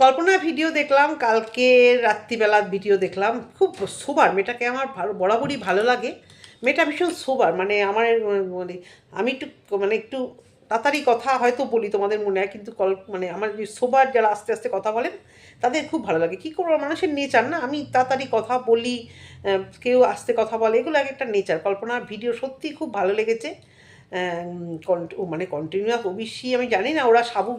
কল্পনা video দেখলাম, কালকে রাত্রিবেলার video দেখলাম। খুব সোবার মেয়েটাকে আমার ভালো, বরাবরই ভালো লাগে। মেয়েটা ভীষণ সোবার মানে আমার মানে আমি একটু মানে একটু তাড়াতাড়ি কথা হয়তো বলি তোমাদের মনে হয়, কিন্তু কল মানে আমার যে সোবার যারা আস্তে আস্তে কথা বলেন, তাদের খুব ভালো লাগে। কী করব, মানুষের নেচার না? আমি তাড়াতাড়ি কথা বলি কেউ আস্তে কথা বলে, এগুলো এক একটা নেচার কল্পনার ভিডিও সত্যিই খুব ভালো লেগেছে। মানে কন্টিনিউয়াস ওবিসি আমি জানি না ওরা সাবু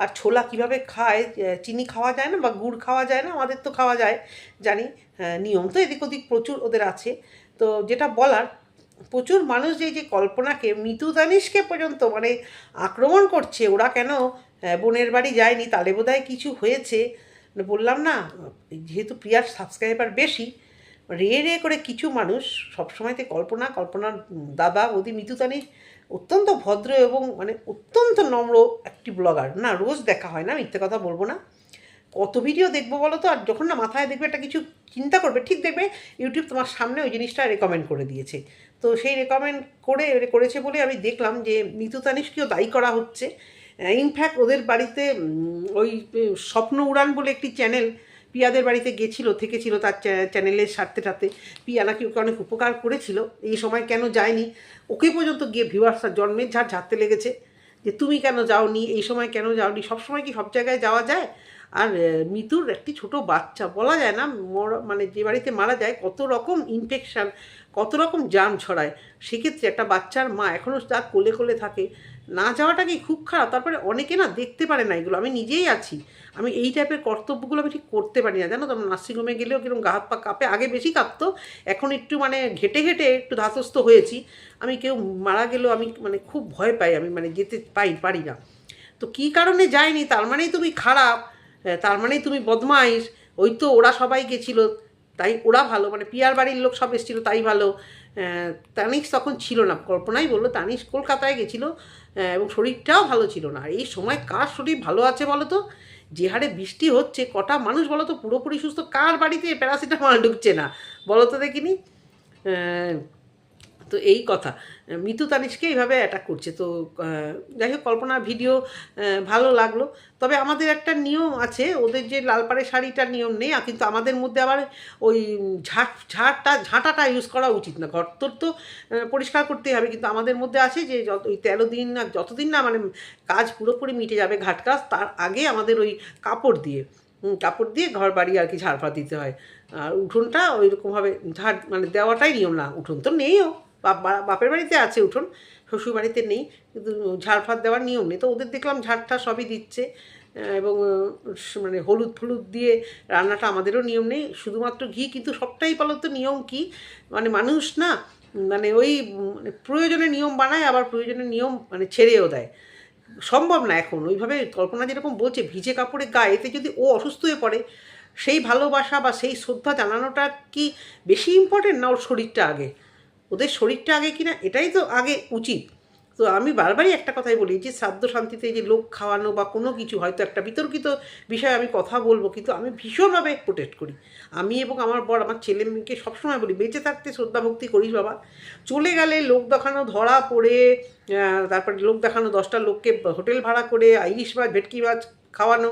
আর ছোলা কীভাবে খায় চিনি খাওয়া যায় না বা গুড় খাওয়া যায় না, আমাদের তো খাওয়া যায়, জানি নিয়ম তো এদিক ওদিক প্রচুর ওদের আছে। তো যেটা বলার, প্রচুর মানুষ যে যে কল্পনাকে মৃত্যু পর্যন্ত মানে আক্রমণ করছে, ওরা কেন বোনের বাড়ি যায়নি, তাহলে বোধহয় কিছু হয়েছে। বললাম না, যেহেতু প্রিয়ার সাবস্ক্রাইবার বেশি রে রে করে কিছু মানুষ সবসময়তে কল্পনা কল্পনার দাদা, বৌদি মিতু তানির অত্যন্ত ভদ্র এবং মানে অত্যন্ত নম্র একটি ব্লগার। না, রোজ দেখা হয় না, মিথ্যে কথা বলব না। কত ভিডিও দেখব বলো তো? আর যখন না মাথায় দেখবে একটা কিছু চিন্তা করবে, ঠিক দেখবে ইউটিউব তোমার সামনে ওই জিনিসটা রেকমেন্ড করে দিয়েছে। তো সেই রেকমেন্ড করে, করেছে বলে আমি দেখলাম যে নিতু তানিশকেও দায়ী করা হচ্ছে। ইনফ্যাক্ট ওদের বাড়িতে ওই স্বপ্ন উড়ান বলে একটি চ্যানেল পিয়াদের বাড়িতে গেছিল, থেকেছিল তার চ্যানেলের স্বার্থে টাতে পিয়া নাকি ওকে অনেক উপকার করেছিল। এই সময় কেন যায়নি? ওকে পর্যন্ত গিয়ে ভিউয়ার্সরা জন্মের ঝাড় ঝাড়তে লেগেছে। যে তুমি কেন যাওনি? এই সময় কেন যাওনি? সব সময় কি সব জায়গায় যাওয়া যায়? আর মিতুর একটি ছোট বাচ্চা। বলা যায় না, মর- মানে যে বাড়িতে মারা যায়, কত রকম ইনফেকশান কত রকম জাম ছড়ায়। সেক্ষেত্রে একটা বাচ্চার মা এখনও তার কোলে কোলে থাকে। না যাওয়াটা কি খুব খারাপ? তারপরে অনেকে না দেখতে পারে না এগুলো। আমি নিজেই আছি। আমি এই টাইপের কর্তব্যগুলো আমি ঠিক করতে পারি না। জানো তো নার্সিংহোমে গেলেও কীরকম গা হাত পা কাঁপে আগে বেশি কাঁপতো। এখন একটু মানে ঘেটে ঘেটে একটু ধাতস্থ হয়েছি। আমি কেউ মারা গেলেও আমি মানে খুব ভয় পাই আমি মানে যেতে পাই পারি না। তো কী কারণে যায়নি? তার মানেই তুমি খারাপ। হ্যাঁ, তার মানেই তুমি বদমাইশ। ওই তো ওরা সবাই গেছিল। তাই ওরা ভালো। মানে পিয়ার বাড়ির লোক সব এসেছিল তাই ভালো। তানিশ তখন ছিল না। কল্পনাই বলল তানিস কলকাতায় গেছিল এবং শরীরটাও ভালো ছিল না। এই সময় কার শরীর ভালো আছে বলো তো যে হারে বৃষ্টি হচ্ছে, কটা মানুষ বলো তো পুরোপুরি সুস্থ, কার বাড়িতে প্যারাসিটামল ঢুকছে না? বলো তো দেখিনি তো এই কথা। মিতু তানিশকে এইভাবে অ্যাটাক করছে। তো যাই হোক, কল্পনার ভিডিও ভালো লাগল। তবে আমাদের একটা নিয়ম আছে, ওদের যে লালপাড়ে শাড়িটার নিয়ম নেই কিন্তু আমাদের মধ্যে আবার ওই ঝাঁট, ঝাঁটটা, ঝাঁটাটা ইউজ করা উচিত না। ঘর তোর তো পরিষ্কার করতেই হবে। কিন্তু আমাদের মধ্যে আছে যে, যত, ওই তেরো দিন না, যতদিন না মানে কাজ পুরোপুরি মিটে যাবে ঘাট কাজ, তার আগে আমাদের ওই কাপড় দিয়ে কাপড় দিয়ে ঘর বাড়ি আর কি ঝাড়ফা দিতে হয়। আর উঠোনটা ওই রকমভাবে ঝাড় মানে দেওয়াটাই নিয়ম না। উঠোন তো নেইও। বাপের বাড়িতে আছে উঠোন, শ্বশুর বাড়িতে নেই, কিন্তু ঝাড় ফাড় দেওয়ার নিয়ম নেই। তো ওদের দেখলাম ঝাড়টা সবই দিচ্ছে এবং মানে হলুদ ফলুদ দিয়ে রান্নাটা আমাদেরও নিয়ম নেই। শুধুমাত্র ঘি, কিন্তু সবটাই বলো তো নিয়ম কি? মানে মানুষ না মানে ওই মানে প্রয়োজনে নিয়ম বানায়, আবার প্রয়োজনে নিয়ম মানে ছেড়েও দেয়। সম্ভব না এখন, ওইভাবে কল্পনা যেরকম বলছে, ভিজে কাপড়ে গায়ে এতে যদি ও অসুস্থ হয়ে পড়ে, সেই ভালোবাসা বা সেই শ্রদ্ধা জানানোটা কি বেশি ইম্পর্টেন্ট না ওর শরীরটা আগে? ওদের শরীরটা আগে কিনা, এটাই তো আগে উচিত। তো আমি বারবারই একটা কথাই বলি যে, শ্রাদ্ধ শান্তিতে যে লোক খাওয়ানো বা কোনো কিছু, হয়তো একটা বিতর্কিত বিষয়ে আমি কথা বলব, কিন্তু আমি ভীষণভাবে প্রোটেক্ট করি। আমি এবং আমার বর, আমার ছেলে মেয়েকে সবসময় বলি, বেঁচে থাকতে শ্রদ্ধা ভক্তি করিস বাবা। চলে গেলে লোক দেখানো ধরা পড়ে তারপরে লোক দেখানো দশটা লোককে হোটেল ভাড়া করে ইলিশ মাছ ভেটকি মাছ খাওয়ানো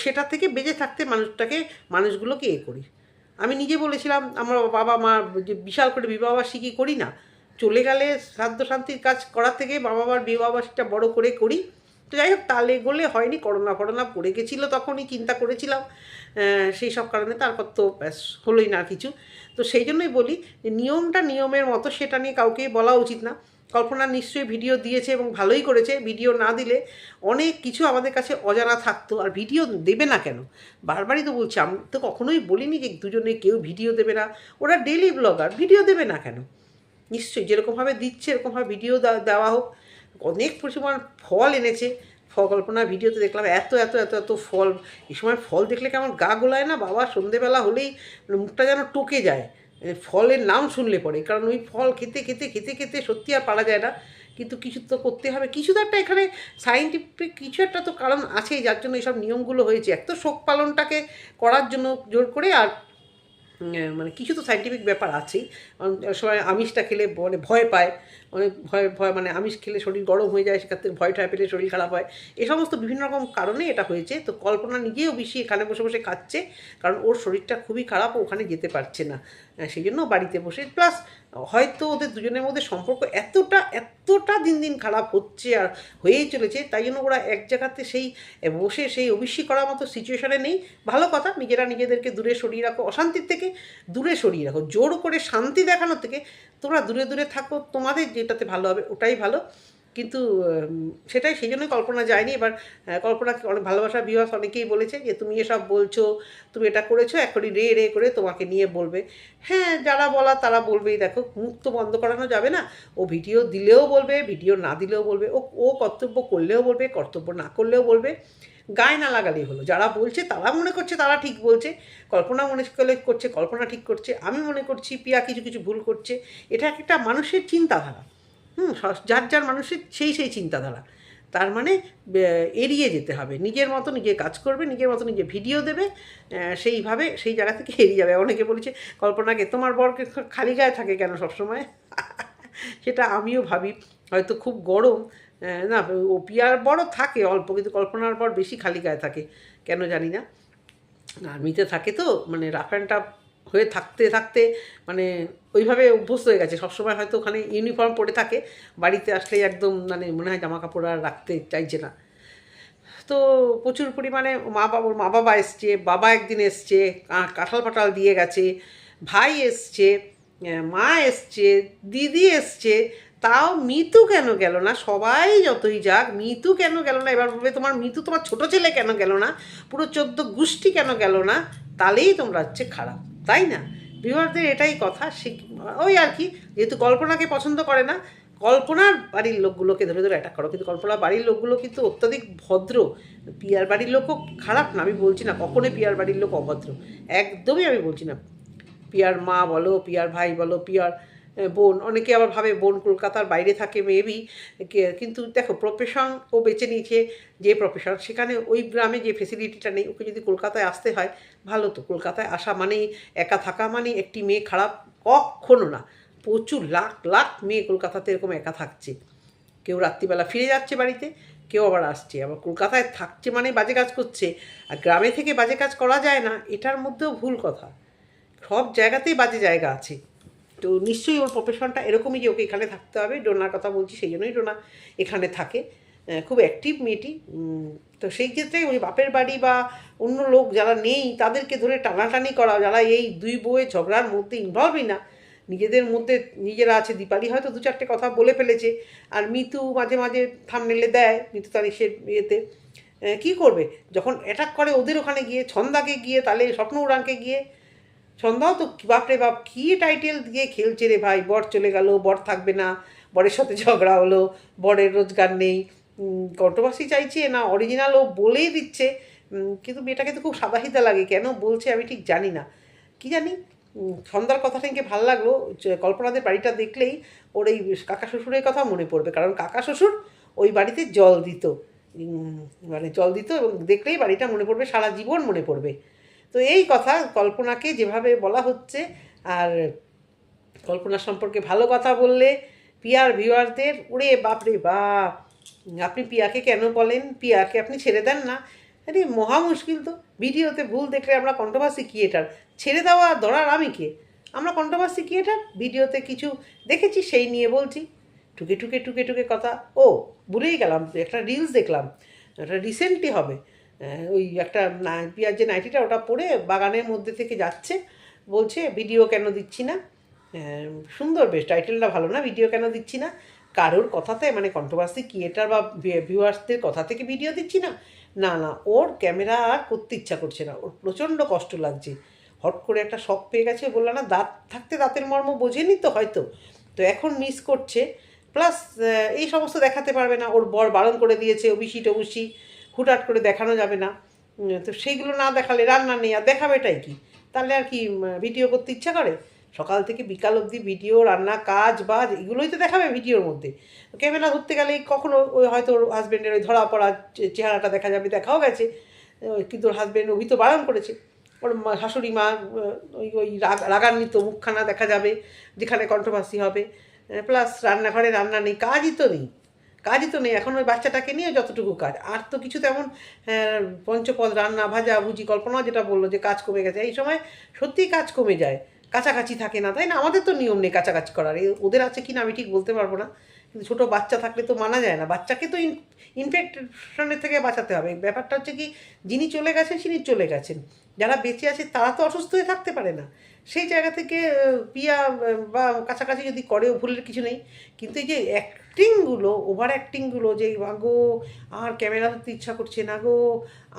সেটা থেকে বেঁচে থাকতে মানুষটাকে, মানুষগুলোকে এ করি। আমি নিজে বলেছিলাম, আমার বাবা মা যে বিশাল করে বিবাহবার্ষিকী করি না, চলে গেলে শ্রাদ্ধ শান্তির কাজ করার থেকে বাবা মার বিবাহবার্ষিকটা বড় করে করি। তো যাই হোক, তালে গোলে হয়নি, করোনা ফরোনা পড়ে গেছিল তখনই, চিন্তা করেছিলাম সেই সব কারণে তারপর তো ব্যাস হলোই না কিছু। তো সেই জন্যই বলি নিয়মটা নিয়মের মতো, সেটা নিয়ে কাউকেই বলা উচিত না। কল্পনা নিশ্চয়ই ভিডিও দিয়েছে এবং ভালোই করেছে। ভিডিও না দিলে অনেক কিছু আমাদের কাছে অজানা থাকতো আর ভিডিও দেবে না কেন? বারবারই তো বলছি, আমি তো কখনোই বলিনি যে দুজনে কেউ ভিডিও দেবে না। ওরা ডেলি ব্লগার ভিডিও দেবে না কেন? নিশ্চয়ই যেরকমভাবে দিচ্ছে, এরকমভাবে ভিডিও দেওয়া হোক। অনেক পরিমাণ ফল এনেছে। কল্পনা ভিডিওতে দেখলাম, এত এত এত এত ফল। এই সময় ফল দেখলে কেমন গা গোলায় না? বাবা, সন্ধেবেলা হলেই মুখটা যেন টকে যায়। ফলের নাম শুনলে পরে, কারণ ওই ফল খেতে খেতে খেতে খেতে সত্যি আর পারা যায় না। কিন্তু কিছু তো করতে হবে। কিছু তো একটা এখানে সায়েন্টিফিক কিছু একটা তো কারণ আছে যার জন্য এইসব নিয়মগুলো হয়েছে। এক তো শোক পালনটাকে করার জন্য জোর করে আর মানে কিছু তো সাইন্টিফিক ব্যাপার আছেই। সময় আমিষটা খেলে মানে ভয় পায়। অনেক ভয় ভয় মানে আমিষ খেলে শরীর গরম হয়ে যায়, সেক্ষেত্রে ভয় টয় পেলে শরীর খারাপ হয়। এ সমস্ত বিভিন্ন রকম কারণে এটা হয়েছে। তো কল্পনা নিজেও বেশি এখানে বসে বসে খাচ্ছে কারণ ওর শরীরটা খুবই খারাপ ওখানে যেতে পারছে না। সেই জন্য বাড়িতে বসে। প্লাস হয়তো ওদের দুজনের মধ্যে সম্পর্ক এতটা এতটা দিন দিন খারাপ হচ্ছে আর হয়েই চলেছে, তাই জন্য ওরা এক জায়গাতে সেই, বসে সেই অবশ্যই করার মতো সিচুয়েশানে নেই। ভালো কথা, নিজেরা নিজেদেরকে দূরে সরিয়ে রাখো, অশান্তির থেকে দূরে সরিয়ে রাখো, জোর করে শান্তি দেখানোর থেকে তোমরা দূরে দূরে থাকো, তোমাদের যেটাতে ভালো হবে ওটাই ভালো। কিন্তু সেটাই সেই জন্যই কল্পনা যায়নি। এবার কল্পনা, অনেক ভালোবাসা বিবাস অনেকেই বলেছে যে, তুমি এসব বলছো, তুমি এটা করেছ, এখনই রে রে করে তোমাকে নিয়ে বলবে। হ্যাঁ যারা বলা তারা বলবেই। দেখো মুখ তো বন্ধ করানো যাবে না। ও ভিডিও দিলেও বলবে, ভিডিও না দিলেও বলবে। ও ও কর্তব্য করলেও বলবে, কর্তব্য না করলেও বলবে। গায়ে না লাগালেই হলো। যারা বলছে তারা মনে করছে তারা ঠিক বলছে। কল্পনা মনে করলে করছে, কল্পনা ঠিক করছে। আমি মনে করছি পিয়া কিছু কিছু ভুল করছে। এটা একটা মানুষের চিন্তাধারা। হুম যার যার মানুষের সেই সেই চিন্তাধারা। তার মানে এড়িয়ে যেতে হবে। নিজের মতো নিজে কাজ করবে, নিজের মতো নিজে ভিডিও দেবে সেইভাবে সেই জায়গা থেকে এড়িয়ে যাবে। অনেকে বলেছে, কল্পনাকে তোমার বরকে খালি গায়ে থাকে কেন সবসময়? সেটা আমিও ভাবি। হয়তো খুব গরম না, ও পিয়ার বড় থাকে অল্প, কিন্তু কল্পনার বর বেশি খালি গায়ে থাকে। কেন জানি না। আর্মিতে থাকে তো মানে রাফ অ্যান্ড টাফ হয়ে থাকতে থাকতে মানে ওইভাবে অভ্যস্ত হয়ে গেছে। সবসময় হয়তো ওখানে ইউনিফর্ম পরে থাকে, বাড়িতে আসলে একদম মানে মনে হয় জামা কাপড় আর রাখতে চাইছে না। তো প্রচুর পরিমাণে মা বাবার মা বাবা এসছে, বাবা একদিন এসছে কাঁঠাল পাঠাল দিয়ে গেছে, ভাই এসছে মা এসছে, দিদি এসছে, তাও মিতু কেন গেল না? সবাই যতই যাক, মিতু কেন গেল না? এবার বলবে, তোমার মিতু, তোমার ছোট ছেলে কেন গেল না? পুরো চোদ্দ গোষ্ঠী কেন গেল না? তাহলেই তোমরা হচ্ছে খারাপ। তাই না? বিবাহদের এটাই কথা ওই আর কি, যেহেতু কল্পনাকে পছন্দ করে না, কল্পনার বাড়ির লোকগুলোকে ধরে ধরে অ্যাটাক করো, কিন্তু কল্পনার বাড়ির লোকগুলো কিন্তু অত্যাধিক ভদ্র। পিয়ার বাড়ির লোকও খারাপ না, আমি বলছি না কখনোই পিয়ার বাড়ির লোক অভদ্র, একদমই আমি বলছি না। পিয়ার মা বলো পিয়ার ভাই বলো পিয়ার বোন। অনেকে আবার ভাবে বোন কলকাতার বাইরে থাকে মেবি কিন্তু দেখো প্রফেশন ও বেছে নিয়েছে যে প্রফেশন সেখানে ওই গ্রামে যে ফেসিলিটিটা নেই, ওকে যদি কলকাতায় আসতে হয়, ভালো তো। কলকাতায় আসা মানেই একা থাকা মানে একটি মেয়ে খারাপ কখনো না। প্রচুর লাখ লাখ মেয়ে কলকাতাতে এরকম একা থাকছে। কেউ রাত্রিবেলা ফিরে যাচ্ছে বাড়িতে, কেউ আবার আসছে। আবার কলকাতায় থাকছে মানে বাজে কাজ করছে। আর গ্রামে থেকে বাজে কাজ করা যায় না, এটার মধ্যেও ভুল কথা। সব জায়গাতেই বাজে জায়গা আছে। তো নিশ্চয়ই ওর প্রফেশনটা এরকমই যে ওকে এখানে থাকতে হবে, ডোনার কথা বলছি সেই জন্যই ডোনা এখানে থাকে। খুব অ্যাক্টিভ মেয়েটি। তো সেই ক্ষেত্রে ওই বাপের বাড়ি বা অন্য লোক যারা নেই, তাদেরকে ধরে টানাটানি করা, যারা এই দুই বউয়ের ঝগড়ার মধ্যে ইনভলভই না, নিজেদের মধ্যে নিজেরা আছে। দীপালি হয়তো দু চারটে কথা বলে ফেলেছে, আর মিতু মাঝে মাঝে থামনেলে দেয়, মিতু তার ইসের ইয়েতে। কী করবে? যখন অ্যাটাক করে ওদের ওখানে গিয়ে, ছন্দাকে গিয়ে, তাহলে স্বপ্ন উড়ানকে গিয়ে সন্ধ্যাও তো বাপরে বাপ, কী টাইটেল দিয়ে খেলছে রে ভাই? বর চলে গেল, বর থাকবে না, বরের সাথে ঝগড়া হলো, বরের রোজগার নেই। কন্ট্রোভার্সি চাইছে না অরিজিনাল ও বলেই দিচ্ছে। কিন্তু মেয়েটাকে তো খুব সাদাহিদা লাগে, কেন বলছে আমি ঠিক জানি না। কি জানি? সন্ধ্যার কথাটা থেকে ভালো লাগল কল্পনাদের বাড়িটা দেখলেই ওর এই কাকা শ্বশুরের কথা মনে পড়বে, কারণ কাকা শ্বশুর ওই বাড়িতে জল দিত। মানে জল দিত এবং দেখলেই বাড়িটা মনে পড়বে, সারা জীবন মনে পড়বে। তো এই কথা কল্পনাকে যেভাবে বলা হচ্ছে, আর কল্পনা সম্পর্কে ভালো কথা বললে পিয়ার ভিউয়ারদের, ওরে বাপরে বাপ আপনি পিয়াকে কেন বলেন? পিয়াকে আপনি ছেড়ে দেন না। আরে মহা মুশকিল তো। ভিডিওতে ভুল দেখলে আমরা কন্ট্রোভার্সি ক্রিয়েটার ছেড়ে দেওয়া ধরার আমি কে? আমরা কন্ট্রোভার্সি ক্রিয়েটার ভিডিওতে কিছু দেখেছি, সেই নিয়ে বলছি। টুকে টুকে টুকে টুকে কথা। ও, ভুলেই গেলাম, একটা রিলস দেখলাম। একটা রিসেন্টলি হবে। ওই একটা পিয়ার যে নাইটিটা ওটা পরে বাগানের মধ্যে থেকে যাচ্ছে, বলছে, ভিডিও কেন দিচ্ছি না? সুন্দর বেশ, টাইটেলটা ভালো না, ভিডিও কেন দিচ্ছি না? কারোর কথাতে মানে কন্ট্রোভার্সি ক্রিয়েটার বা ভিউয়ার্সদের কথা থেকে ভিডিও দিচ্ছি না। না না, ওর ক্যামেরা আর করতে ইচ্ছা করছে না, ওর প্রচণ্ড কষ্ট লাগছে। হট করে একটা শখ পেয়ে গেছে বলল, না, দাঁত থাকতে দাঁতের মর্ম বোঝেনি তো হয়তো। তো এখন মিস করছে প্লাস এই সমস্ত দেখাতে পারবে না, ওর বর বারণ করে দিয়েছে ওবিসি টবিসি হুটহাট করে দেখানো যাবে না। তো সেইগুলো না দেখালে রান্না নেই, আর দেখাবেটাই কি? তাহলে আর কি ভিডিও করতে ইচ্ছা করে? সকাল থেকে বিকাল অবধি ভিডিও রান্না, কাজ, বাজ, এগুলোই তো দেখাবে ভিডিওর মধ্যে। ক্যামেরা ধরতে গেলে কখনো ওই হয়তো ওর হাজব্যান্ডের ওই ধরা পড়া চেহারাটা দেখা যাবে, দেখাও গেছে। কিন্তু ওর হাজব্যান্ড অভি তো বারণ করেছে। ওর শাশুড়ি মা ওই ওই রাগ- রাগান্বিত মুখখানা দেখা যাবে, যেখানে কন্ট্রোভার্সি হবে। প্লাস রান্নাঘরে রান্না নেই, কাজই তো নেই। কাজই তো নেই এখন ওই বাচ্চাটাকে নিয়ে যতটুকু কাজ। আর তো কিছু তেমন আহ, পঞ্চপদ রান্না ভাজা ভুজি কল্পনা যেটা বলল যে কাজ কমে গেছে এই সময় সত্যিই কাজ কমে যায়। কাছাকাছি থাকে না তাই না? আমাদের তো নিয়ম নেই কাছাকাছি করার। ওদের আছে কি না আমি ঠিক বলতে পারব না। কিন্তু ছোটো বাচ্চা থাকলে তো মানা যায় না। বাচ্চাকে তো ইনফেকশনের থেকে বাঁচাতে হবে। ব্যাপারটা হচ্ছে কি যিনি চলে গেছেন তিনি চলে গেছেন। যারা বেঁচে আছে তারা তো অসুস্থ হয়ে থাকতে পারে না। সেই জায়গা থেকে পিয়া বা কাছাকাছি যদি করেও ভুলের কিছু নেই। কিন্তু এই যে অ্যাক্টিংগুলো ওভার অ্যাক্টিংগুলো যে গো, আর ক্যামেরা ধরতে ইচ্ছা করছে না গো,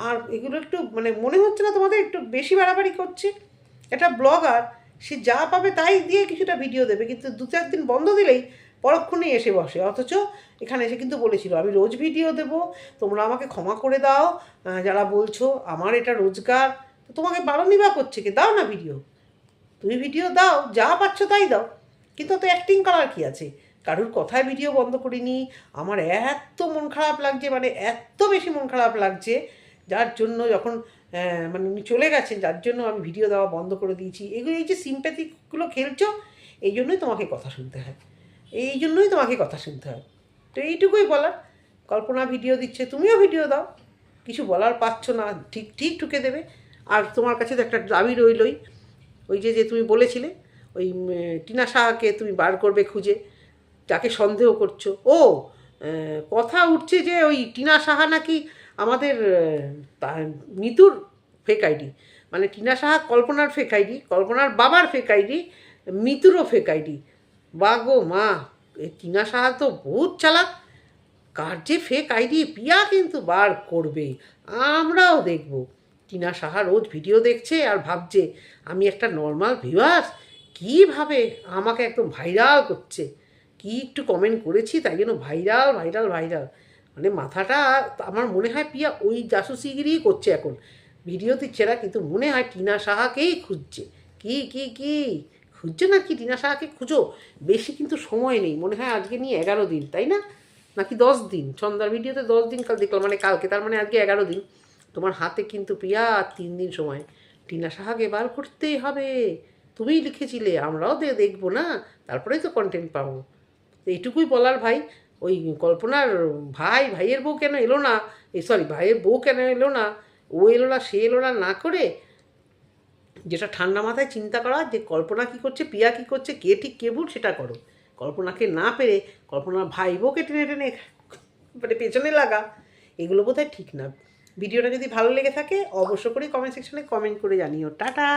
আর এগুলো একটু মানে মনে হচ্ছে না তোমাদের, একটু বেশি বাড়াবাড়ি করছে। একটা ব্লগার সে যা পাবে তাই দিয়ে কিছুটা ভিডিও দেবে, কিন্তু দু চার দিন বন্ধ দিলেই পরক্ষণেই এসে বসে। অথচ এখানে এসে কিন্তু বলেছিল, আমি রোজ ভিডিও দেবো, তোমরা আমাকে ক্ষমা করে দাও যারা বলছো, আমার এটা রোজগার। তোমাকে বারণই বা করছে কি? দাও না ভিডিও তুমি ভিডিও দাও, যা পাচ্ছ তাই দাও। কিন্তু তো অ্যাক্টিং করার কি আছে? কারুর কথায় ভিডিও বন্ধ করিনি। আমার এত মন খারাপ লাগছে মানে এত বেশি মন খারাপ লাগছে, যার জন্য যখন মানে উনি চলে গেছেন, যার জন্য আমি ভিডিও দেওয়া বন্ধ করে দিয়েছি। এগুলো এই যে সিম্প্যাথিকগুলো খেলছো, এই জন্যই তোমাকে কথা শুনতে হয়। এই জন্যই তোমাকে কথা শুনতে হয়। তো এইটুকুই বলার। কল্পনা ভিডিও দিচ্ছে, তুমিও ভিডিও দাও। কিছু বলার পাচ্ছ না, ঠিক ঠিক ঠুকে দেবে। আর তোমার কাছে তো একটা দাবি রইলই। ওই যে যে তুমি বলেছিলে, ওই টিনা সাহাকে তুমি বার করবে খুঁজে। যাকে সন্দেহ করছ। ও কথা উঠছে যে ওই টিনা সাহা নাকি আমাদের মিতুর ফেক আইডি মানে টিনা সাহা কল্পনার ফেক আইডি কল্পনার বাবার ফেক আইডি মিতুরও ফেক আইডি বা গো মা টিনা সাহা তো বহুত চালাক। কার যে ফেক আইডি পিয়া কিন্তু বার করবে। আমরাও দেখব। টিনা সাহা রোজ ভিডিও দেখছে আর ভাবছে, আমি একটা নর্মাল ভিউয়ার্স কীভাবে আমাকে একদম ভাইরাল করছে। কি একটু কমেন্ট করেছি তাই জন্য ভাইরাল ভাইরাল ভাইরাল মানে মাথাটা আমার মনে হয় পিয়া ওই জাসুসিগিরি করছে এখন। ভিডিও দিচ্ছে না কিন্তু মনে হয় টিনা সাহাকেই খুঁজছে। কি কি কি? খুঁজছে না কি টিনা সাহাকে? খুঁজো। বেশি কিন্তু সময় নেই। মনে হয় আজকে নিয়ে এগারো দিন, তাই না? নাকি দশ দিন? সন্ধ্যার ভিডিওতে দশ দিন কাল দেখলাম মানে কালকে, তার মানে আজকে এগারো দিন। তোমার হাতে কিন্তু প্রিয়া আর তিন দিন সময়। টিনা সাহাকে বার করতেই হবে। তুমিই লিখেছিলে, আমরাও দেখব না। তারপরেই তো কন্টেন্ট পাবো। এইটুকুই বলার ভাই। ওই কল্পনার ভাই, ভাইয়ের বউ কেন এলো না? এই সরি ভাইয়ের বউ কেন এলো না? ও এলো না, সে এলো না না করে যেটা ঠান্ডা মাথায় চিন্তা করা, যে কল্পনা কী করছে, পিয়া কী করছে, কে ঠিক কে ভুল, সেটা করো। কল্পনাকে না পেরে কল্পনার ভাই বউকে টেনে টেনে মানে পেছনে লাগা, এগুলো বোধহয় ঠিক না। ভিডিওটা যদি ভালো লেগে থাকে অবশ্য করে কমেন্ট সেকশনে কমেন্ট করে জানিও। টাটা!